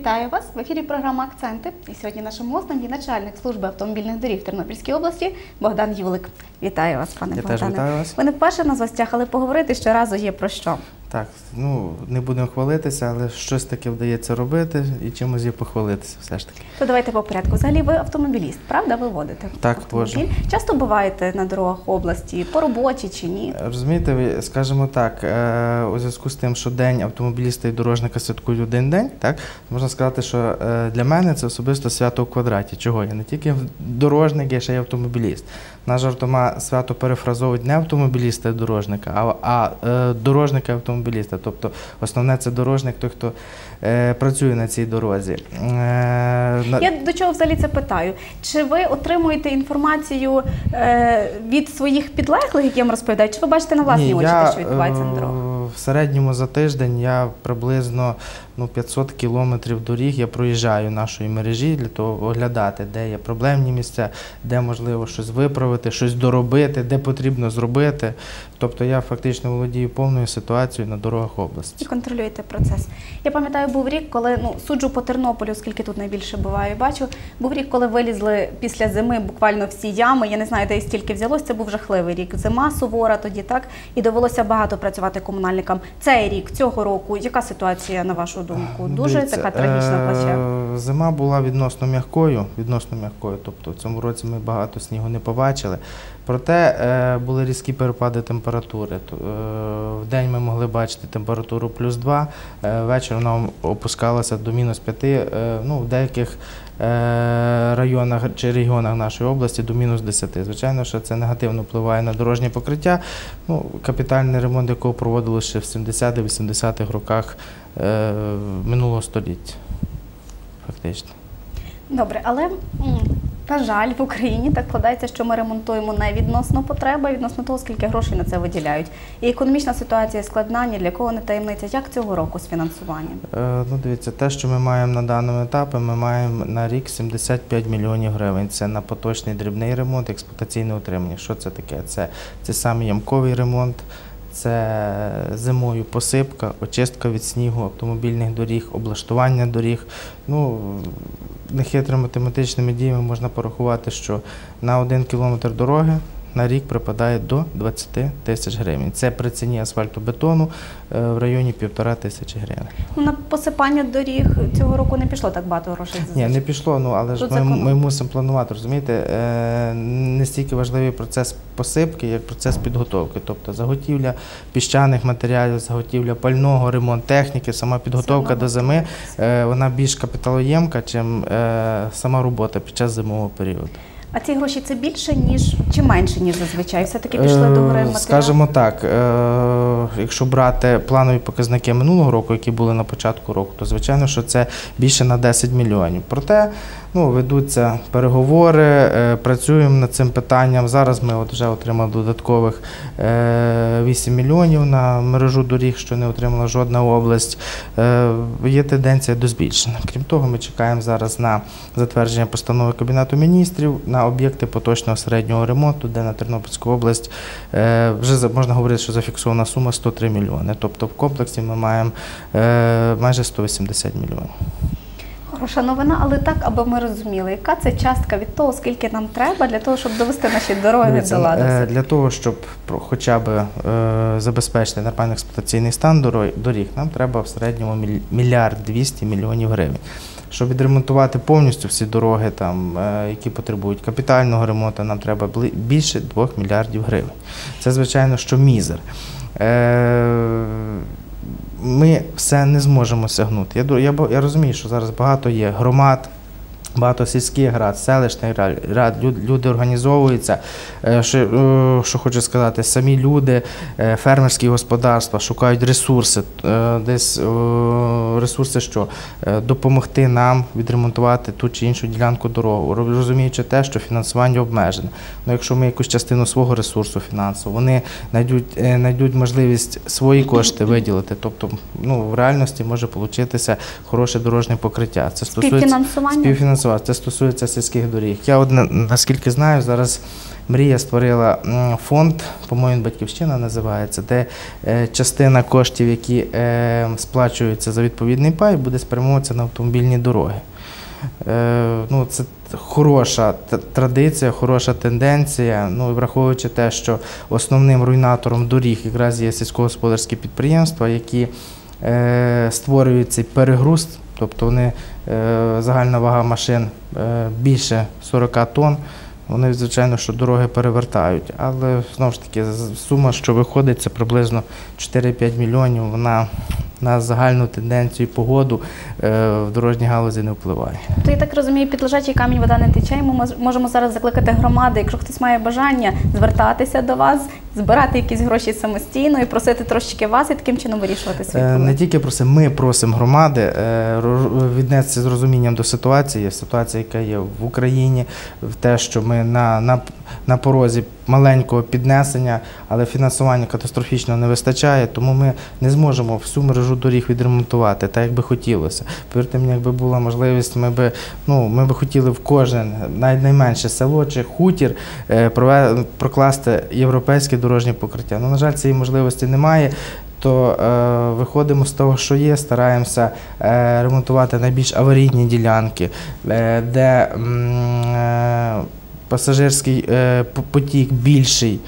Вітаю вас в ефірі. Програма Акценти. І сьогодні нашим гостем є начальник служби автомобільних доріг Тернопільській області Богдан Юлик. Вітаю вас, пане Я теж вітаю вас. Ви не вперше на гостях, але поговорити щоразу є про що. Так, ну не будемо хвалитися, але щось таке вдається робити і чимось є похвалитися все ж таки. То давайте по порядку. Взагалі ви автомобіліст, правда? Ви водите Так, автомобіль? Часто буваєте на дорогах області по роботі чи ні? Розумієте, ви скажімо так, е, у зв'язку з тим, що день автомобіліста і дорожника святкують один день, так можна сказати, що е, для мене це особисто свято в квадраті. Чого я не тільки дорожник, я ще й автомобіліст. Наш жартома свято перефразовують не автомобіліста і дорожника, а, а е, дорожника і автомобіліста. Тобто основне це дорожник, той, хто е, працює на цій дорозі. Е, на- Я до чого взагалі це питаю? Чи ви отримуєте інформацію е, від своїх підлеглих, які вам розповідають, чи ви бачите на власні Ні, очі те, що відбувається на е, дорогах? В середньому за тиждень я приблизно ну, 500 кілометрів доріг я проїжджаю нашої мережі для того оглядати, де є проблемні місця, де можливо щось виправити, щось доробити, де потрібно зробити. Тобто я фактично володію повною ситуацією на дорогах області. І контролюєте процес. Я пам'ятаю, був рік, коли ну суджу по Тернополю, оскільки тут найбільше буває, бачу. Був рік, коли вилізли після зими буквально всі ями. Я не знаю, де і стільки взялось. Це був жахливий рік. Зима сувора тоді, так і довелося багато працювати комунальникам. Цей рік, цього року, яка ситуація на вашу думку? Ну, Дуже дивіться, така трагічна е, плаче. Зима була відносно м'якою, відносно м'якою. Тобто в цьому році ми багато снігу не побачили. Проте е, були різкі перепади температури. Е, В день ми могли бачити температуру плюс 2, е, ввечері вона опускалася до мінус 5. Е, ну, в деяких районах чи регіонах нашої області до мінус 10. Звичайно, що це негативно впливає на дорожнє покриття. Ну, капітальний ремонт, якого проводили ще в 70-80-х роках минулого століття. Фактично. Добре, але на жаль, в Україні так складається, що ми ремонтуємо не відносно потреби, а відносно того, скільки грошей на це виділяють. І економічна ситуація складна, ні для кого не таємниця. Як цього року з фінансуванням? Е, ну, дивіться, те, що ми маємо на даному етапі, ми маємо на рік 75 мільйонів гривень. Це на поточний дрібний ремонт, експлуатаційне утримання. Що це таке? Це, це саме ямковий ремонт. Це зимою посипка, очистка від снігу, автомобільних доріг, облаштування доріг. Ну, нехитрими математичними діями можна порахувати, що на один кілометр дороги на рік припадає до 20 тисяч гривень. Це при ціні асфальтобетону е, в районі півтора тисячі гривень. Ну, на посипання доріг цього року не пішло так багато грошей. Ні, не пішло, ну але ж ми, ми мусимо планувати, розумієте, е, не стільки важливий процес посипки, як процес підготовки. Тобто заготівля піщаних матеріалів, заготівля пального, ремонт техніки, сама підготовка до зими, е, вона більш капіталоємка, чим сама робота під час зимового періоду. А ці гроші це більше, ніж чи менше, ніж зазвичай? Все-таки пішли до гори Е. Скажімо так, е, якщо брати планові показники минулого року, які були на початку року, то звичайно, що це більше на 10 мільйонів. Проте ну, ведуться переговори, е, працюємо над цим питанням. Зараз ми от вже отримали додаткових е, 8 мільйонів на мережу доріг, що не отримала жодна область. Е, Є тенденція до збільшення. Крім того, ми чекаємо зараз на затвердження постанови Кабінету міністрів на об'єкти поточного середнього ремонту, де на Тернопільську область е, вже можна говорити, що зафіксована сума 103 мільйони. Тобто в комплексі ми маємо е, майже 180 мільйонів. Хороша новина, але так, аби ми розуміли, яка це частка від того, скільки нам треба для того, щоб довести наші дороги до ладу. е, Для того, щоб хоча б е, забезпечити нормальний експлуатаційний стан доріг, нам треба в середньому мільярд 200 мільйонів гривень. Щоб відремонтувати повністю всі дороги, там, е, які потребують капітального ремонту, нам треба більше 2 мільярдів гривень. Це, звичайно, що мізер. Ми все не зможемо сягнути. Я, я, я розумію, що зараз багато є громад, Багато сільських рад, селищних рад, люди організовуються. Е, Що, е, що хочу сказати, самі люди, е, фермерські господарства шукають ресурси, десь ресурси, що допомогти нам відремонтувати ту чи іншу ділянку дорогу, розуміючи те, що фінансування обмежене. Ну, якщо ми якусь частину свого ресурсу фінансового, вони знайдуть, знайдуть можливість свої кошти виділити. Тобто, ну в реальності може получитися хороше дорожнє покриття. Це стосується Співфінансування? Співфінансування. Це стосується сільських доріг. Я одне, наскільки знаю, зараз Мрія створила фонд, по-моєму, батьківщина називається, де е, частина коштів, які е, сплачуються за відповідний пай, буде спрямовуватися на автомобільні дороги. Е, ну, це хороша традиція, хороша тенденція. Ну, враховуючи те, що основним руйнатором доріг якраз є сільськогосподарські підприємства, які е, створюють цей перегруз, тобто вони е, загальна вага машин е, більше 40 тонн. Вони, звичайно, що дороги перевертають, але знову ж таки сума, що виходить, це приблизно 4-5 мільйонів. Вона на загальну тенденцію погоду е, в дорожній галузі не впливає. То я так розумію, під лежачий камінь вода не тече. Ми мож- можемо зараз закликати громади, якщо хтось має бажання звертатися до вас, збирати якісь гроші самостійно і просити трошечки вас і таким чином вирішувати свої Е, Не тільки про це, ми просимо громади е, віднестися з розумінням до ситуації, ситуація, яка є в Україні, в те, що ми на, на, на порозі маленького піднесення, але фінансування катастрофічно не вистачає, тому ми не зможемо всю мережу доріг відремонтувати, так як би хотілося. Повірте мені, якби була можливість, ми би, ну, ми би хотіли в кожен, навіть найменше село чи хутір е, прокласти європейське дорожнє покриття. Ну, на жаль, цієї можливості немає то е, виходимо з того, що є, стараємося е, ремонтувати найбільш аварійні ділянки, е, де е, пасажирський е, потік більший.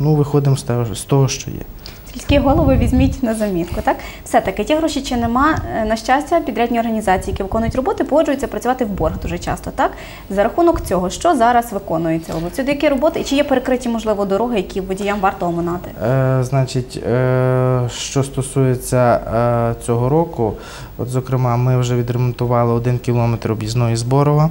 Ну, виходимо з того, з того, що є. Сільські голови візьміть на замітку. Так все-таки ті гроші чи нема. Е, На щастя, підрядні організації, які виконують роботи, погоджуються працювати в борг дуже часто. Так за рахунок цього, що зараз виконується областю, які роботи і чи є перекриті можливо дороги, які водіям варто оминати? Е, значить, е, що стосується е, цього року, от, зокрема, ми вже відремонтували один кілометр об'їзної Зборова.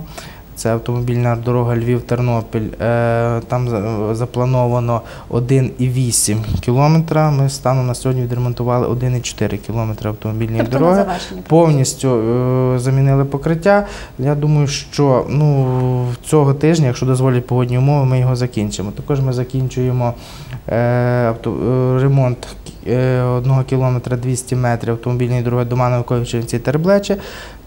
Це автомобільна дорога Львів-Тернопіль. Е, Там за- заплановано 1,8 кілометра. Ми станом на сьогодні відремонтували 1,4 кілометра автомобільної Тобто дороги. Повністю е, замінили покриття. Я думаю, що ну, цього тижня, якщо дозволять погодні умови, ми його закінчимо. Також ми закінчуємо е, ремонт одного кілометра 200 метрів автомобільної дороги до Мановковичівці Терблече.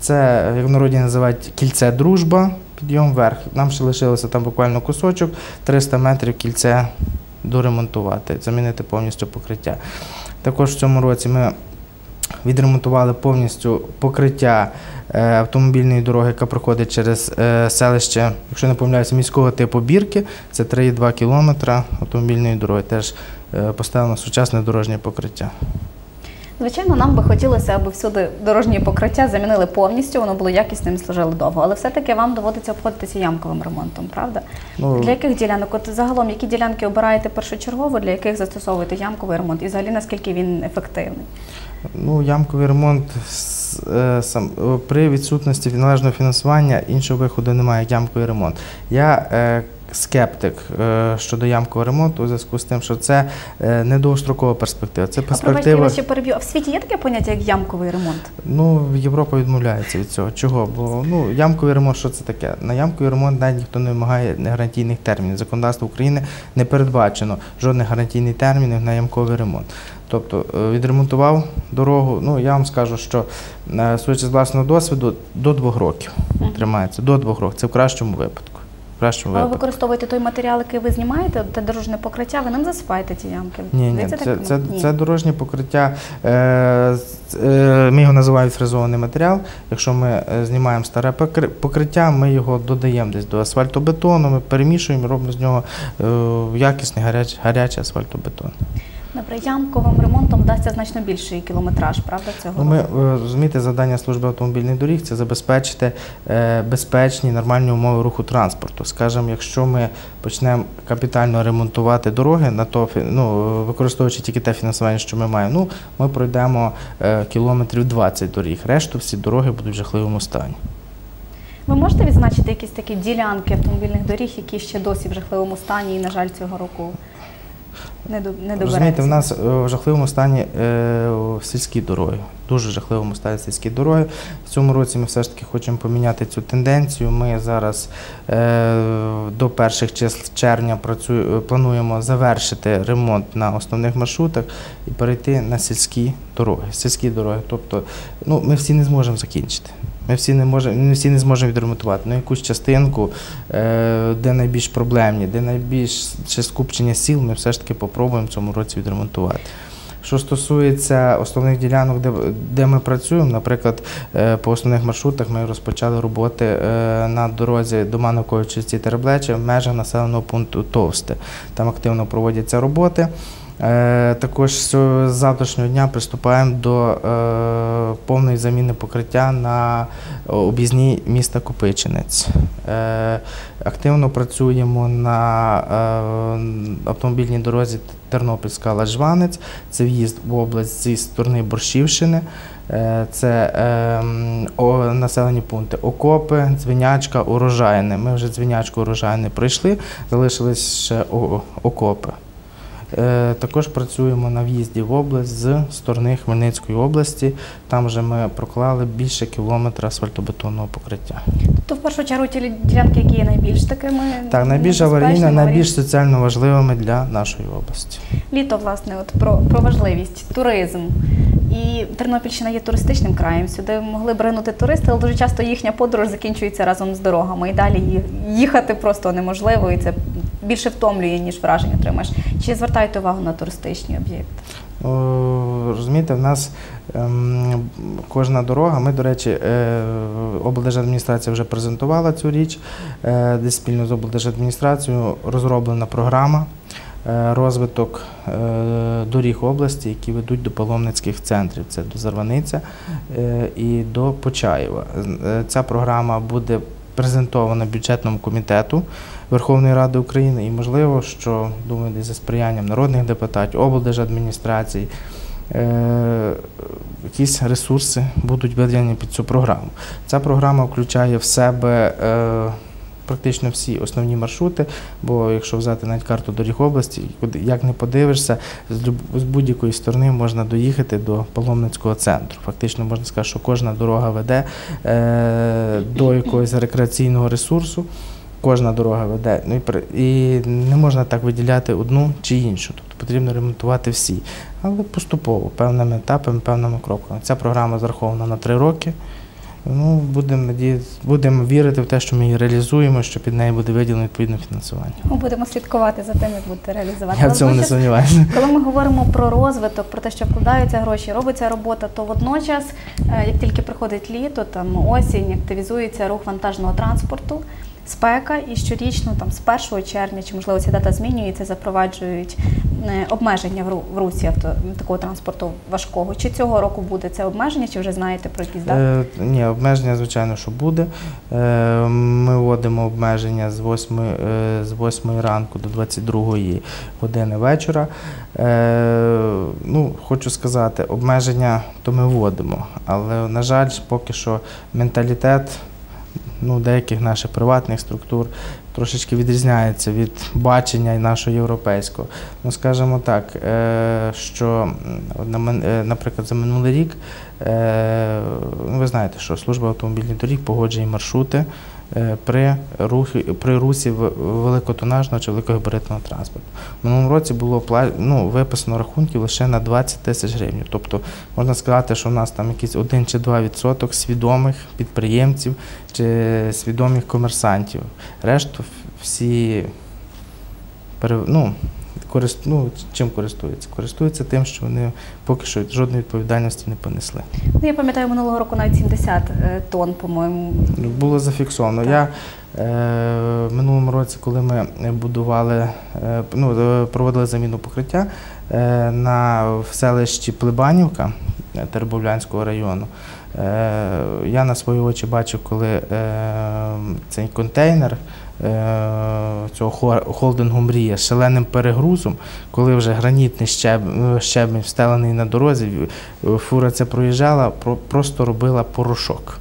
Це, як в народі називають, кільце дружба, підйом вверх. Нам ще лишилося там буквально кусочок, 300 метрів кільце доремонтувати, замінити повністю покриття. Також в цьому році ми відремонтували повністю покриття е, автомобільної дороги, яка проходить через е, селище, якщо не помиляюся, міського типу Бірки. Це 3,2 кілометра автомобільної дороги. Теж е, поставлено сучасне дорожнє покриття. Звичайно, нам би хотілося, аби всюди дорожні покриття замінили повністю, воно було якісним і служило довго. Але все-таки вам доводиться обходитися ямковим ремонтом, правда? Ну, Для яких ділянок? От загалом, які ділянки обираєте першочергово, для яких застосовуєте ямковий ремонт? І взагалі наскільки він ефективний? Ну, ямковий ремонт е, сам е, при відсутності належного фінансування іншого виходу немає, як ямковий ремонт. Я е, скептик е, щодо ямкового ремонту у зв'язку з тим, що це е, не довгострокова перспектива. Це перспектива. ще переб'ю. А в світі є таке поняття, як ямковий ремонт? Ну, Європа відмовляється від цього. Чого? Бо ну, ямковий ремонт, що це таке? На ямковий ремонт навіть ніхто не вимагає гарантійних термінів. Законодавство України не передбачено жодних гарантійних термінів на ямковий ремонт. Тобто е, відремонтував дорогу. Ну я вам скажу, що судячи з власного досвіду, до двох років тримається. До двох років. Це в кращому випадку. Кращому випадку. ви використовуєте той матеріал, який ви знімаєте, те дорожне покриття, ви ним засипаєте ці ямки? Ні, ні, це, це, Ні. це дорожнє покриття. Е, е, ми його називаємо фрезований матеріал. Якщо ми е, знімаємо старе покриття, ми його додаємо десь до асфальтобетону, ми перемішуємо, робимо з нього е, якісний гаряч, гарячий асфальтобетон. Добре, ямковим ремонтом вдасться значно більший кілометраж, правда, цього Ну, ми е, розумієте, завдання служби автомобільних доріг це забезпечити е, безпечні нормальні умови руху транспорту. Скажімо, якщо ми почнемо капітально ремонтувати дороги, на то ну, використовуючи тільки те фінансування, що ми маємо, ну ми пройдемо е, кілометрів 20 доріг. Решту всі дороги будуть в жахливому стані. Ви можете відзначити якісь такі ділянки автомобільних доріг, які ще досі в жахливому стані і, на жаль, цього року не, до, не добереться? Розумієте, в нас е, в жахливому стані е, сільські дороги. Дуже жахливому стані сільські дороги. В цьому році ми все ж таки хочемо поміняти цю тенденцію. Ми зараз е, до перших числ червня працює, плануємо завершити ремонт на основних маршрутах і перейти на сільські дороги. Сільські дороги. Тобто, ну, ми всі не зможемо закінчити. Ми всі не можемо, не всі не зможемо відремонтувати. Ну, якусь частинку, е, де найбільш проблемні, де найбільш ще скупчення сіл, ми все ж таки попробуємо в цьому році відремонтувати. Що стосується основних ділянок, де, де ми працюємо, наприклад, е, по основних маршрутах ми розпочали роботи е, на дорозі до Мановкової часті Тереблеча в межах населеного пункту Товсте. Там активно проводяться роботи. Е, Також з завтрашнього дня приступаємо до е, повної заміни покриття на об'їзній міста Копичинець. Е, Активно працюємо на автомобільній дорозі Тернопільська Лажванець. Це в'їзд в область зі сторони Борщівщини. Це населені пункти Окопи, Дзвінячка, Урожайне. Ми вже Дзвінячку Урожайне пройшли, залишились ще Окопи. Е, Також працюємо на в'їзді в область з сторони Хмельницької області. Там вже ми проклали більше кілометра асфальтобетонного покриття. То в першу чергу ті ділянки, які є найбільш такими Так, найбільш аварійними. найбільш соціально важливими для нашої області. Літо, власне, от про, про важливість, туризм. І Тернопільщина є туристичним краєм. Сюди могли б ринути туристи, але дуже часто їхня подорож закінчується разом з дорогами. І далі їхати просто неможливо, і це більше втомлює, ніж враження отримаєш. Чи звертаєте увагу на туристичні об'єкти? Розумієте, в нас ем, кожна дорога. Ми, до речі, е, облдержадміністрація вже презентувала цю річ, е, де спільно з облдержадміністрацією розроблена програма. е, Розвиток е, доріг області, які ведуть до паломницьких центрів, це до Зарваниця і до Почаєва. Ця програма буде презентована бюджетному комітету Верховної Ради України, і можливо, що думаю, за сприянням народних депутатів, облдержадміністрацій, е, якісь ресурси будуть виділені під цю програму. Ця програма включає в себе е, практично всі основні маршрути, бо якщо взяти навіть карту доріг області, як не подивишся, з, будь-якої сторони можна доїхати до паломницького центру. Фактично можна сказати, що кожна дорога веде е, до якогось рекреаційного ресурсу. Кожна дорога веде. Ну і не можна так виділяти одну чи іншу. Тобто потрібно ремонтувати всі. Але поступово, певними етапами, певними кроками. Ця програма зарахована на три роки. Ну, будемо надіятися, будемо вірити в те, що ми її реалізуємо, що під нею буде виділено відповідне фінансування. Ми будемо слідкувати за тим, як будете реалізувати. Я в цьому не сумніваюся. Коли ми говоримо про розвиток, про те, що вкладаються гроші, робиться робота, то водночас, е, як тільки приходить літо, там осінь, активізується рух вантажного транспорту, спека, і щорічно, там з 1 червня, чи можливо ця дата змінюється, запроваджують обмеження в русі авто такого транспорту важкого. Чи цього року буде це обмеження, чи вже знаєте про якісь дати? Е, ні, обмеження, звичайно, що буде. Е, ми вводимо обмеження з 8, е, з 8 ранку до 22 години вечора. Е, ну, хочу сказати, обмеження то ми вводимо, але, на жаль, поки що менталітет ну, деяких наших приватних структур трошечки відрізняється від бачення нашого європейського. Ну, скажімо так, е, що е, наприклад, за минулий рік, е, ви знаєте, що служба автомобільних доріг погоджує маршрути при, рухі, при русі великотонажного чи великогабаритного транспорту. В минулому році було ну, виписано рахунків лише на 20 тисяч гривень. Тобто можна сказати, що у нас там якийсь 1 чи 2 відсоток свідомих підприємців чи свідомих комерсантів. Решту всі ну, корист, ну, чим користуються? Користуються тим, що вони поки що жодної відповідальності не понесли. Ну, я пам'ятаю, минулого року навіть 70 е, тонн, по-моєму, Було зафіксовано. Так. Я е, минулому році, коли ми будували, е, ну, е, проводили заміну покриття е, на в селищі Плебанівка е, Тербовлянського району, е, я на свої очі бачив, коли е, цей контейнер. Е, Цього хо- холдингу мрія шаленим перегрузом, коли вже гранітний щеб, е, щебень встелений на дорозі, е, фура це проїжджала, просто робила порошок.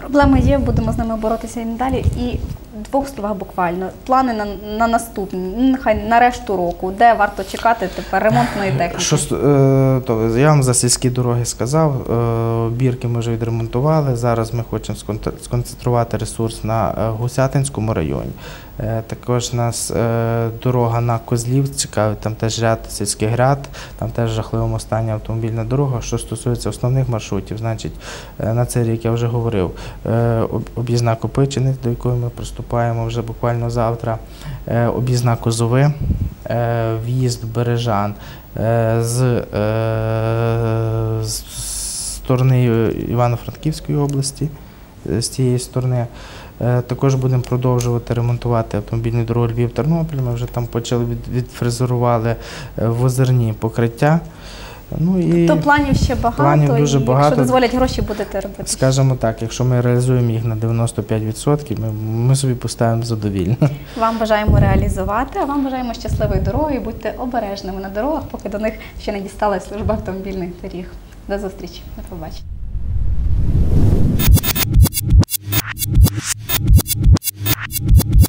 Проблеми є, будемо з ними боротися і надалі. І двох словах буквально. Плани на, на наступні, ну, нехай на решту року, де варто чекати тепер ремонтної техніки. Що, е, то, я вам за сільські дороги сказав, е, бірки ми вже відремонтували. Зараз ми хочемо сконцентрувати ресурс на е, Гусятинському районі. Е, Також нас е, дорога на Козлів цікавить, там теж ряд сільських гряд, там теж в жахливому стані автомобільна дорога. Що стосується основних маршрутів, значить е, на цей рік я вже говорив, е, об'їзна Копичини, до якої ми приступаємо вже буквально завтра, е, об'їзна Козови, е, в'їзд Бережан. Е, з, сторони Івано-Франківської області, з цієї сторони. Також будемо продовжувати ремонтувати автомобільну дорогу Львів-Тернопіль. Ми вже там почали від, відфрезерували озерні покриття. Тобто, ну, і Тобто планів ще багато, планів дуже і багато. якщо дозволять гроші, будете робити. Скажімо так, якщо ми реалізуємо їх на 95%, ми, ми собі поставимо задовільно. Вам бажаємо реалізувати, а вам бажаємо щасливої дороги. Будьте обережними на дорогах, поки до них ще не дісталась служба автомобільних доріг. До зустрічі, до побачення. you